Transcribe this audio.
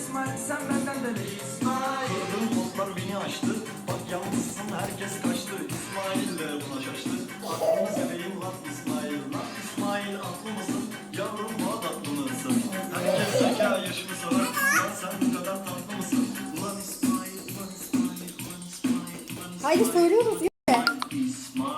İsmail sen benden de İsmail. Kırdım postlar beni açtı. Bak yalnızsın herkes kaçtı. İsmail de buna şaştı. Aklını seveyim lan İsmail. Lan İsmail aklı? Yavrum bağ tatlı mısın? Herkes zeka yaşını sorar. Lan sen bu kadar tatlı mısın? Lan İsmail, lan İsmail, lan İsmail, lan İsmail. Haydi söylüyoruz ya İsmail.